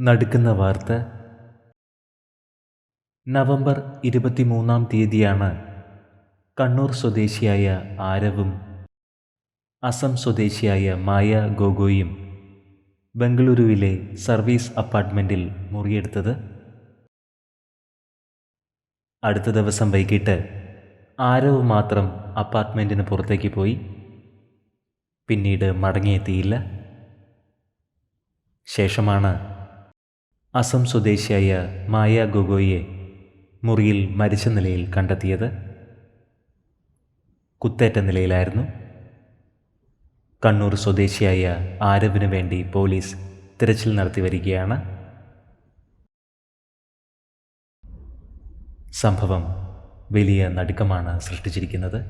നടുക്കുന്ന വാർത്ത. നവംബർ ഇരുപത്തിമൂന്നാം തീയതിയാണ് കണ്ണൂർ സ്വദേശിയായ ആരവും അസം സ്വദേശിയായ മായ ഗോഗോയും ബംഗളൂരുവിലെ സർവീസ് അപ്പാർട്ട്മെന്റിൽ മുറിയെടുത്തത്. അടുത്ത ദിവസം വൈകിട്ട് ആരവ് മാത്രം അപ്പാർട്ട്മെന്റിന് പുറത്തേക്ക് പോയി. പിന്നീട് മടങ്ങിയെത്തിയില്ല. ശേഷമാണ് അസം സ്വദേശിയായ മായ ഗൊഗോയെ മുറിയിൽ മരിച്ച നിലയിൽ കണ്ടെത്തിയത് കുത്തേറ്റ നിലയിലായിരുന്നു. കണ്ണൂർ സ്വദേശിയായ ആരവിന് വേണ്ടി പോലീസ് തിരച്ചിൽ നടത്തി വരികയാണ്. സംഭവം വലിയ നടുക്കമാണ് സൃഷ്ടിച്ചിരിക്കുന്നത്.